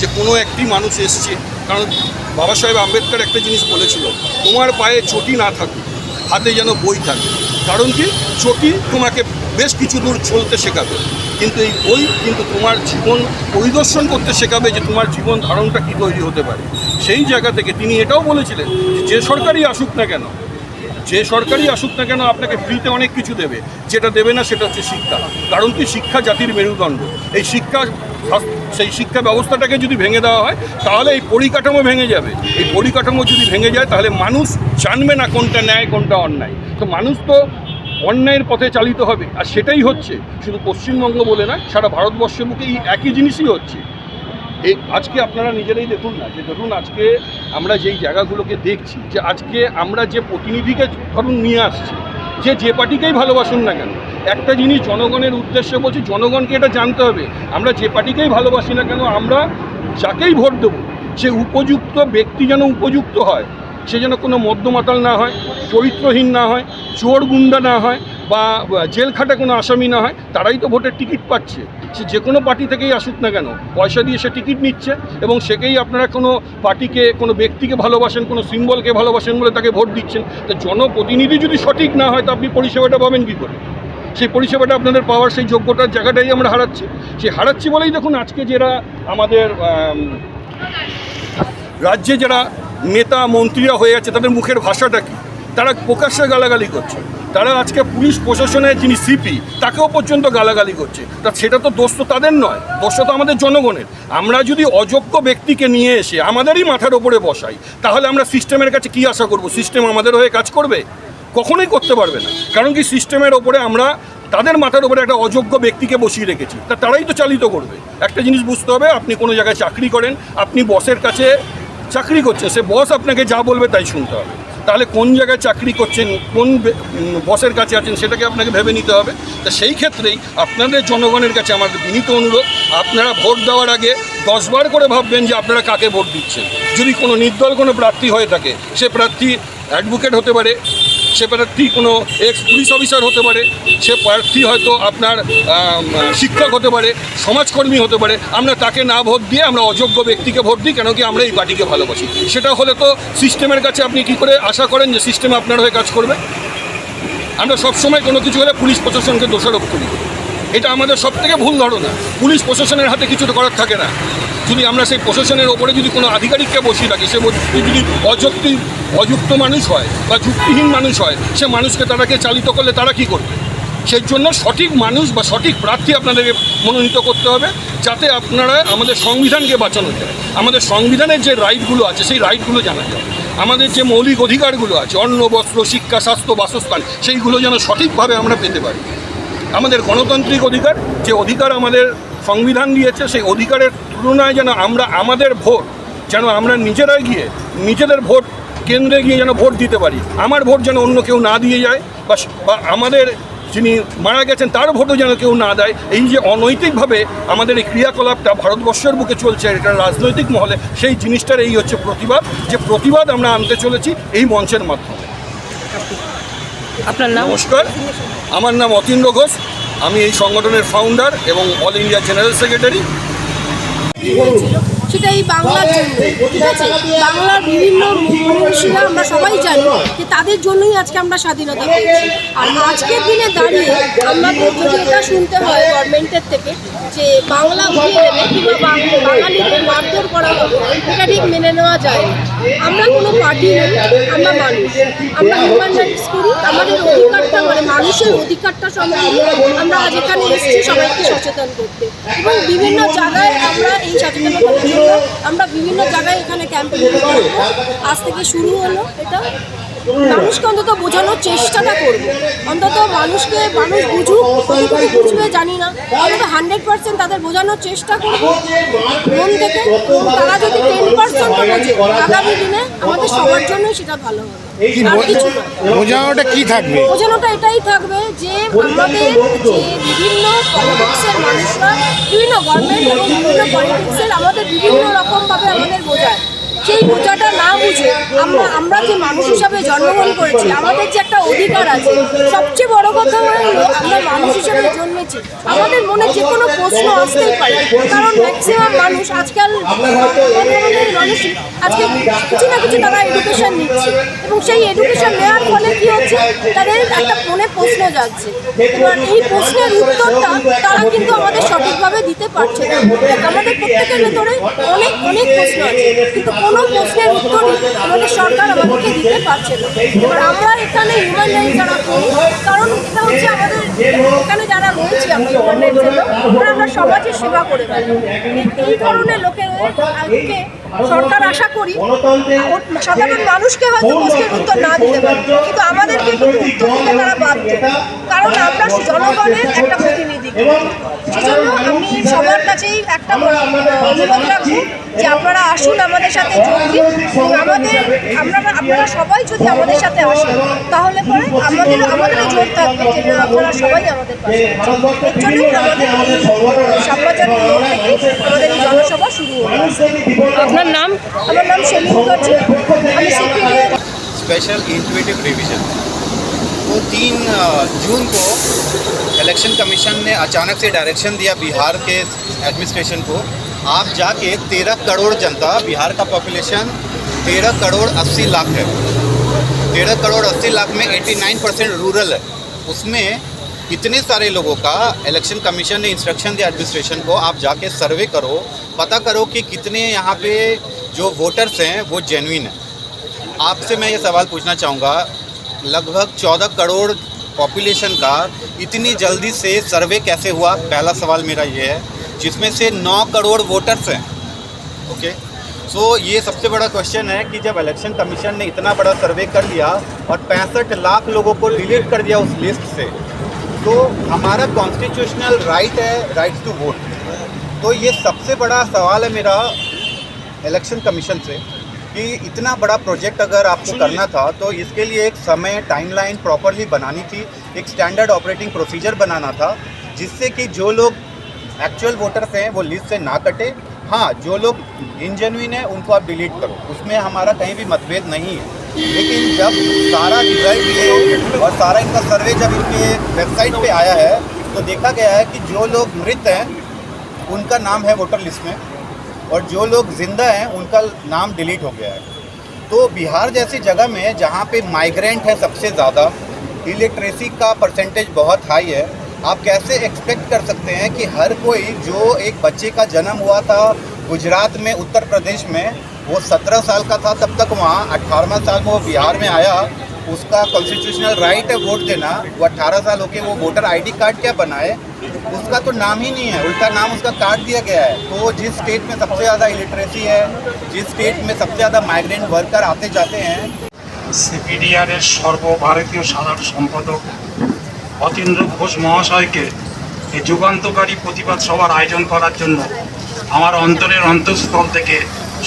যে কোনো একটি মানুষ এসছে। কারণ বাবা সাহেব আম্বেদকর একটা জিনিস বলেছিল, তোমার পায়ে চটি না থাকুক, হাতে যেন বই থাকে। কারণ কি? চটি তোমাকে বেশ কিছু দূর চলতে শেখাবে। কিন্তু এই বই কিন্তু তোমার জীবন পরিদর্শন করতে শেখাবে যে তোমার জীবন ধারণটা কী তৈরি হতে পারে। সেই জায়গা থেকে তিনি এটাও বলেছিলেন যে সরকারই আসুক না কেন যে সরকারই আসুক না কেন আপনাকে ফ্রিতে অনেক কিছু দেবে। যেটা দেবে না সেটা হচ্ছে শিক্ষা। কারণ কি? শিক্ষা জাতির মেরুদণ্ড। এই শিক্ষা সেই শিক্ষা ব্যবস্থাটাকে যদি ভেঙে দেওয়া হয়, তাহলে এই পরিকাঠামো ভেঙে যাবে। এই পরিকাঠামো যদি ভেঙে যায়, তাহলে মানুষ জানবে না কোনটা ন্যায়, কোনটা অন্যায়। তো মানুষ তো অন্যায়ের পথে চালিত হবে, আর সেটাই হচ্ছে। শুধু পশ্চিমবঙ্গ বলে না সারা ভারতবর্ষের মুখে এই একই জিনিসই হচ্ছে। এই আজকে আপনারা নিজেরাই দেখুন না, যে ধরুন আজকে আমরা যেই জায়গাগুলোকে দেখছি, যে আজকে আমরা যে প্রতিনিধিকে ধরুন নিয়ে আসছি, যে যে পার্টিকেই ভালোবাসুন না কেন, একটা জিনিস জনগণের উদ্দেশ্যে বলছি, জনগণকে এটা জানতে হবে, আমরা যে পার্টিকেই ভালোবাসি না কেন, আমরা যাকেই ভোট দেবো, সে উপযুক্ত ব্যক্তি যেন উপযুক্ত হয়, সে যেন কোনো মদ্যমাতাল না হয়, চরিত্রহীন না হয়, চোর গুন্ডা না হয় বা জেল খাটা কোনো আসামি না হয়, তারাই তো ভোটের টিকিট পাচ্ছে। সে যে কোনো পার্টি থেকেই আসুক না কেন, পয়সা দিয়ে সে টিকিট নিচ্ছে এবং সেকেই আপনারা কোনো পার্টিকে, কোনো ব্যক্তিকে ভালোবাসেন, কোনো সিম্বলকে ভালোবাসেন বলে তাকে ভোট দিচ্ছেন। তো জনপ্রতিনিধি যদি সঠিক না হয়, তো আপনি পরিষেবাটা পাবেন কী করে? সেই পরিষেবাটা আপনাদের পাওয়ার, সেই যোগ্যতার জায়গাটাই আমরা হারাচ্ছি। সেই হারাচ্ছি বলেই দেখুন আজকে যারা আমাদের রাজ্যে যারা নেতা, মন্ত্রীরা হয়ে আছে, তাদের মুখের ভাষাটা কি? তারা প্রকাশ্যে গালাগালি করছে। তারা আজকে পুলিশ প্রশাসনের যিনি সিপি, তাকেও পর্যন্ত গালাগালি করছে। তা সেটা তো দোষ তো তাদের নয়, দোষ তো আমাদের জনগণের। আমরা যদি অযোগ্য ব্যক্তিকে নিয়ে এসে আমাদেরই মাথার ওপরে বসাই, তাহলে আমরা সিস্টেমের কাছে কি আশা করব? সিস্টেম আমাদের হয়ে কাজ করবে? কখনোই করতে পারবে না। কারণ কি সিস্টেমের ওপরে আমরা তাদের মাথার উপরে একটা অযোগ্য ব্যক্তিকে বসিয়ে রেখেছি। তা তারাই তো চালিত করবে। একটা জিনিস বুঝতে হবে, আপনি কোনো জায়গায় চাকরি করেন, আপনি বসের কাছে চাকরি করছে সে বস আপনাকে যা বলবে তাই শুনতে হবে। তাহলে কোন জায়গায় চাকরি করছেন, কোন বসের কাছে আছেন সেটাকে আপনাকে ভেবে নিতে হবে। তা সেই ক্ষেত্রেই আপনাদের জনগণের কাছে আমার বিনীত অনুরোধ, আপনারা ভোট দেওয়ার আগে দশবার করে ভাববেন যে আপনারা কাকে ভোট দিচ্ছেন। যদি কোনো নির্দল কোনো প্রার্থী হয়ে থাকে, সে প্রার্থী অ্যাডভোকেট হতে পারে সে প্রার্থী কোনো এক্স পুলিশ অফিসার হতে পারে, সে প্রার্থী হয়তো আপনার শিক্ষক হতে পারে, সমাজকর্মী হতে পারে, আমরা তাকে না ভোট দিয়ে আমরা অযোগ্য ব্যক্তিকে ভোট দিই, কেন কি আমরা এই পার্টিকে ভালোবাসি? সেটা হলে তো সিস্টেমের কাছে আপনি কি করে আশা করেন যে সিস্টেম আপনার হয়ে কাজ করবে? আমরা সবসময় কোনো কিছু হলে পুলিশ প্রশাসনকে দোষারোপ করি। এটা আমাদের সব থেকে ভুল ধারণা। পুলিশ প্রশাসনের হাতে কিছু করার থাকে না। যদি আমরা সেই প্রশাসনের ওপরে যদি কোনো আধিকারিককে বসিয়ে রাখি, সে যদি অযুক্তি, অযুক্ত মানুষ হয় বা যুক্তিহীন মানুষ হয়, সে মানুষকে তারাকে চালিত করলে তারা কি করবে? সেই জন্য সঠিক মানুষ বা সঠিক প্রার্থী আপনাদেরকে মনোনীত করতে হবে, যাতে আপনারা আমাদের সংবিধানকে বাঁচানো যায়। আমাদের সংবিধানের যে রাইটগুলো আছে, সেই রাইটগুলো জানা যায় আমাদের যে মৌলিক অধিকারগুলো আছে, অন্ন, বস্ত্র, শিক্ষা, স্বাস্থ্য, বাসস্থান, সেইগুলো যেন সঠিকভাবে আমরা পেতে পারি। আমাদের গণতান্ত্রিক অধিকার, যে অধিকার আমাদের সংবিধান দিয়েছে সেই অধিকারের তুলনায় যেন আমরা আমাদের ভোট যেন আমরা নিজেরাই গিয়ে নিজেদের ভোট কেন্দ্রে গিয়ে যেন ভোট দিতে পারি। আমার ভোট যেন অন্য কেউ না দিয়ে যায় বা বা আমাদের যিনি মারা গেছেন তার ভোটও যেন কেউ না দেয়। এই যে অনৈতিকভাবে আমাদের এই ক্রিয়াকলাপটা ভারতবর্ষের বুকে চলছে এটা রাজনৈতিক মহলে সেই জিনিসটার এই হচ্ছে প্রতিবাদ। যে প্রতিবাদ আমরা আনতে চলেছি এই মঞ্চের মাধ্যমে। আপনার নাম? নমস্কার। আমার নাম অতীন্দ্র ঘোষ। আমি এই সংগঠনের ফাউন্ডার এবং অল ইন্ডিয়া জেনারেল সেক্রেটারি সেটা এই বাংলার জন্য। ঠিক আছে? বাংলার বিভিন্ন মনীষীরা আমরা সবাই জানি যে তাদের জন্যই আজকে আমরা স্বাধীনতা পেয়েছি। আর আজকের দিনে দাঁড়িয়ে আমাদের যদি এটা শুনতে হয় গভর্নমেন্টের থেকে যে বাংলা উঠিয়ে দেবে কিংবা বাঙালিদের মারধর করা হবে এটা ঠিক মেনে নেওয়া যায় আমরা কোনো পার্টি নই আমরা মানুষ। আমরা হিউম্যান রাইটস করি আমাদের অধিকারটা মানে মানুষের অধিকারটা সম্বন্ধে আমরা আজ এখানে এসেছি সবাইকে সচেতন করতে। এবং বিভিন্ন জায়গায় আমরা এই সচেতনতার জন্য আমরা বিভিন্ন জায়গায় এখানে ক্যাম্পে আজ থেকে শুরু হলো এটা। মানুষকে অন্তত বোঝানোর চেষ্টাটা করব। অন্তত মানুষকে, মানুষ বুঝুক কতটুকু বুঝবে, জানি না। অন্তত হান্ড্রেড পার্সেন্ট তাদের বোঝানোর চেষ্টা করব মন থেকে। তারা যদি টেন পার্সেন্ট বোঝে, আগামী দিনে আমাদের সবার জন্যই সেটা ভালো হবে। বোঝানোটা কি থাকবে? বোঝানোটা এটাই থাকবে যে আমাদের যে বিভিন্ন পলিটিক্সের মানুষরা বিভিন্ন গভর্নমেন্ট এবং বিভিন্ন পলিটিক্সের আমাদের বিভিন্ন রকমভাবে আমাদের বোঝায়। সেই বোঝাটা না বুঝে আমরা আমরা যে মানুষ হিসাবে জন্মগ্রহণ করেছি, আমাদের যে একটা অধিকার আছে, সবচেয়ে বড় কথা হলো আমরা মানুষ হিসাবে জন্মেছি। আমাদের মনে যে কোনো প্রশ্ন আসতেই পারে, কারণ ম্যাক্সিমাম মানুষ আজকাল মানুষই, আজকে কিছু না কিছু তারা এডুকেশন নিচ্ছে এবং সেই এডুকেশন নেওয়ার ফলে কি হচ্ছে? তাদের একটা মনে প্রশ্ন যাচ্ছে এবার এই প্রশ্নের উত্তরটা তারা কিন্তু আমাদের সঠিকভাবে দিতে পারছে না। আমাদের প্রত্যেকের ভেতরে অনেক অনেক প্রশ্ন আছে, কিন্তু কোনো প্রশ্নের উত্তর আমাদের সরকার আমাদেরকে দিতে পারছে না। এবার আমরা এখানে হিউম্যান রাইটস যারা করি, কারণ এটা হচ্ছে আমাদের এখানে যারা রয়েছে আমরা আমরা সমাজের সেবা করে থাকি। এই ধরনের লোকের আজকে সরকার আশা করি সাধারণ মানুষকে হয়তো প্রশ্নের উত্তর না দিতে পারে, কিন্তু আমাদেরকে কিন্তু উত্তর দিতে তারা বাধ্য। কারণ আমরা জনগণের একটা প্রতিনিধি। সেজন্য আমি সবার কাছেই একটা অনুরোধ রাখব যে আপনারা আসুন আমাদের সাথে যোগ দিন এবং আমাদের আমরা আপনারা সবাই যদি আমাদের সাথে আসেন তাহলে পরে আমাদের আমাদের জোর থাকবে যে না, আপনারা সবাই আমাদের পাশে আছেন। এর জন্যই আমাদের এই সাম্রাজ্যের মোড় থেকে আমাদের এই জনসভা শুরু হলো আপনার নাম আমার নাম সেলিম করছি আমি সিপিডিএ स्पेशल इंट्यूटिव रिवीजन वो तीन अ, जून को इलेक्शन कमीशन ने अचानक से डायरेक्शन दिया बिहार के एडमिनिस्ट्रेशन को आप जाके तेरह करोड़ जनता, बिहार का पॉपुलेशन तेरह करोड़ अस्सी लाख है। तेरह करोड़ अस्सी लाख में 89 परसेंट रूरल है। उसमें इतने सारे लोगों का इलेक्शन कमीशन ने इंस्ट्रक्शन दिया एडमिनिस्ट्रेशन को, आप जाके सर्वे करो, पता करो कि कितने यहाँ पे जो वोटर्स हैं, वो जेन्युइन हैं। आपसे मैं ये सवाल पूछना चाहूँगा, लगभग चौदह करोड़ पॉपुलेशन का इतनी जल्दी से सर्वे कैसे हुआ? पहला सवाल मेरा ये है। जिसमें से नौ करोड़ वोटर्स हैं। ओके सो ये सबसे बड़ा क्वेश्चन है कि जब इलेक्शन कमीशन ने इतना बड़ा सर्वे कर लिया और पैंसठ लाख लोगों को डिलीट कर दिया उस लिस्ट से तो हमारा कॉन्स्टिट्यूशनल राइट है राइट टू वोट तो ये सबसे बड़ा सवाल है मेरा इलेक्शन कमीशन से कि इतना बड़ा प्रोजेक्ट अगर आपको करना था तो इसके लिए एक समय टाइमलाइन प्रॉपरली बनानी थी एक स्टैंडर्ड ऑपरेटिंग प्रोसीजर बनाना था जिससे कि जो लोग एक्चुअल वोटर्स हैं, वो लिस्ट से ना कटे। हाँ जो लोग इनजेन्युइन है, उनको आप डिलीट करो। उसमें हमारा कहीं भी मतभेद नहीं है। लेकिन जब सारा रिज़ल्ट और सारा इनका सर्वे जब इनके वेबसाइट पे आया है तो देखा गया है कि जो लोग मृत हैं, उनका नाम है वोटर लिस्ट में और जो लोग ज़िंदा हैं, उनका नाम डिलीट हो गया है। तो बिहार जैसी जगह में जहाँ पे माइग्रेंट है सबसे ज़्यादा इलिटरेसी का परसेंटेज बहुत हाई है आप कैसे एक्सपेक्ट कर सकते हैं कि हर कोई जो एक बच्चे का जन्म हुआ था गुजरात में उत्तर प्रदेश में वो सत्रह साल का था तब तक वहाँ अट्ठारहवें साल में वो बिहार में आया उसका कॉन्स्टिट्यूशनल राइट है वोट देना वो अट्ठारह साल होके वो वोटर आईडी कार्ड क्या बनाए उसका तो नाम ही नहीं है उल्टा नाम उसका काट दिया गया है तो जिस स्टेट में सबसे ज़्यादा इलिटरेसी है जिस स्टेट में सबसे ज़्यादा माइग्रेंट वर्कर आते जाते हैं সিপিডিআরের সর্বভারতীয় সাধারণ সম্পাদক অতীন্দ্র ঘোষ মহাশয়কে এই যুগান্তকারী প্রতিবাদ সভার আয়োজন করার জন্য আমার অন্তরের অন্তঃস্থল থেকে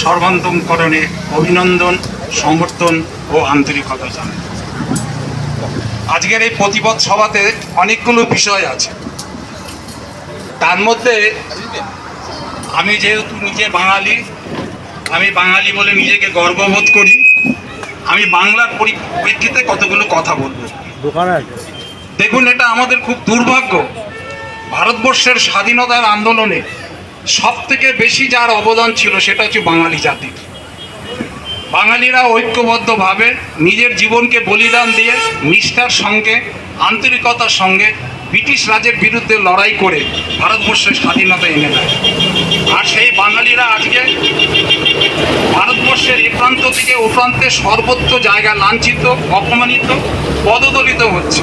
সর্বান্তকরণে অভিনন্দন, সমর্থন ও আন্তরিকতা জানাই। আজকের এই প্রতিবাদ সভাতে অনেকগুলো বিষয় আছে। তার মধ্যে আমি যেহেতু নিজে বাঙালি, আমি বাঙালি বলে নিজেকে গর্ববোধ করি, আমি বাংলার পরিপ্রেক্ষিতে কতগুলো কথা বলব। দেখুন, এটা আমাদের খুব দুর্ভাগ্য। ভারতবর্ষের স্বাধীনতার আন্দোলনে সব থেকে বেশি যার অবদান ছিল সেটা হচ্ছে বাঙালি জাতি। বাঙালিরা ঐক্যবদ্ধভাবে নিজের জীবনকে বলিদান দিয়ে নিষ্ঠার সঙ্গে, আন্তরিকতার সঙ্গে ব্রিটিশ রাজের বিরুদ্ধে লড়াই করে ভারতবর্ষের স্বাধীনতা এনে দেয়। আর সেই বাঙালিরা আজকে ভারতবর্ষের এ প্রান্ত থেকে ও প্রান্তে সর্বত্র জায়গা লাঞ্ছিত, অপমানিত, পদদলিত হচ্ছে।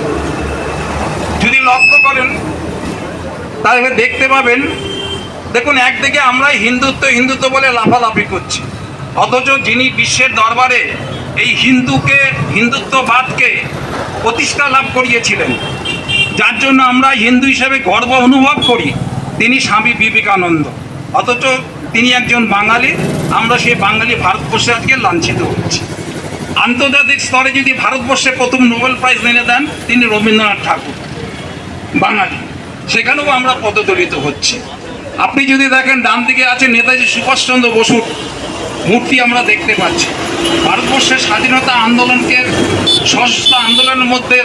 করেন, তাহলে দেখতে পাবেন। দেখুন, একদিকে আমরা হিন্দুত্ব হিন্দুত্ব বলে লাফালাফি করছি। অথচ যিনি বিশ্বের দরবারে এই হিন্দুকে, হিন্দুত্ববাদকে প্রতিষ্ঠা লাভ করিয়েছিলেন, যার জন্য আমরা হিন্দু হিসেবে গর্ব অনুভব করি, তিনি স্বামী বিবেকানন্দ। অথচ তিনি একজন বাঙালি, আমরা সেই বাঙালি ভারতবর্ষে আজকে লাঞ্ছিত হচ্ছি। আন্তর্জাতিক স্তরে যদি ভারতবর্ষে প্রথম নোবেল প্রাইজ এনে দেন, তিনি রবীন্দ্রনাথ ঠাকুর। বাঙালি। সেখানেও আমরা পদদলিত হচ্ছি। আপনি যদি দেখেন, ডান দিকে আছে নেতাজি সুভাষচন্দ্র বসুর মূর্তি আমরা দেখতে পাচ্ছি। ভারতবর্ষের স্বাধীনতা আন্দোলনকে সশস্ত্র আন্দোলনের মধ্যে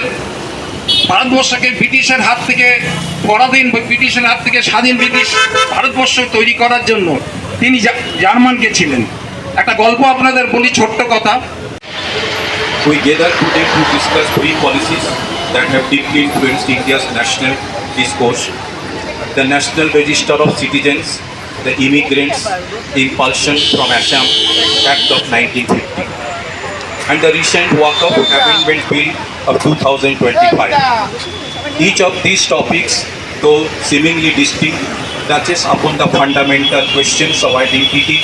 ভারতবর্ষকে ব্রিটিশের হাত থেকে পরাধীন ব্রিটিশের হাত থেকে স্বাধীন ব্রিটিশ ভারতবর্ষ তৈরি করার জন্য তিনি জা- জার্মান গেছিলেন একটা গল্প আপনাদের বলি, ছোট্ট কথা। Gather today to discuss three policies. That have deeply influenced India's national discourse. The National Register of Citizens, the Immigrants Impulsion from Assam Act of 1950, and the recent Waqf Amendment Bill of 2025. Each of these topics, though seemingly distinct, touches upon the fundamental questions of identity,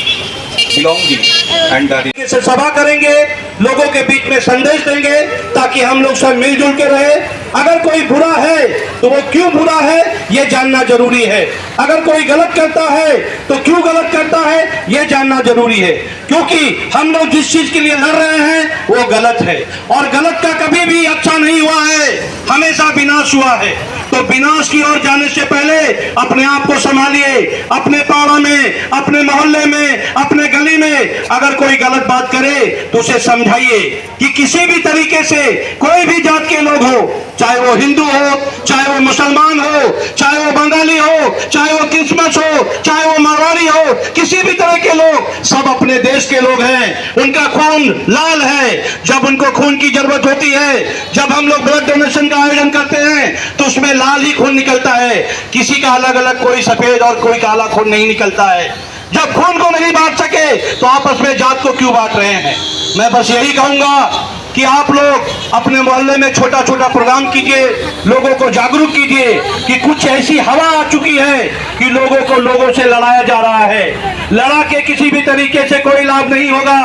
से सभा करेंगे, लोगों के बीच में संदेश देंगे ताकि हम लोग सब मिलजुल के रहे। अगर कोई बुरा है तो वो क्यों बुरा है, ये जानना ज़रूरी है। अगर कोई गलत करता है तो क्यों गलत करता है, ये जानना ज़रूरी है। क्योंकि हम लोग जिस चीज़ के लिए लड़ रहे हैं, वो गलत है। और गलत का कभी भी अच्छा नहीं हुआ है, हमेशा विनाश हुआ है। तो विनाश की ओर जाने से पहले अपने आप को संभालिए, अपने पाड़ा में, अपने मोहल्ले में, अपने गली में। अगर कोई गलत बात करे तो उसे समझाइए कि किसी भी तरीके से कोई भी जात के लोग हो चाहे वो हिंदू हो, चाहे वो मुसलमान हो, चाहे वो बंगाली हो, चाहे वो क्रिसमस हो, चाहे वो मारवाड़ी हो, किसी भी तरह के लोग, सब अपने देश के लोग हैं। उनका खून लाल है। जब उनको खून की ज़रूरत होती है, जब हम लोग ब्लड डोनेशन का आयोजन करते हैं तो उसमें लाल ही खून निकलता है। किसी का अलग अलग कोई सफ़ेद और कोई काला खून नहीं निकलता है। जब खून को नहीं बांट सके तो आपस में जात को क्यों बांट रहे हैं? मैं बस यही कहूँगा कि आप लोग अपने मोहल्ले में छोटा छोटा प्रोग्राम कीजिए, लोगों को जागरूक कीजिए कि कुछ ऐसी हवा आ चुकी है कि लोगों को लोगों से लड़ाया जा रहा है। लड़ा के किसी भी तरीके से कोई लाभ नहीं होगा।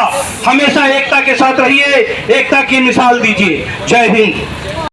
हमेशा एकता के साथ रहिए, एकता की मिसाल दीजिए। जय हिंद।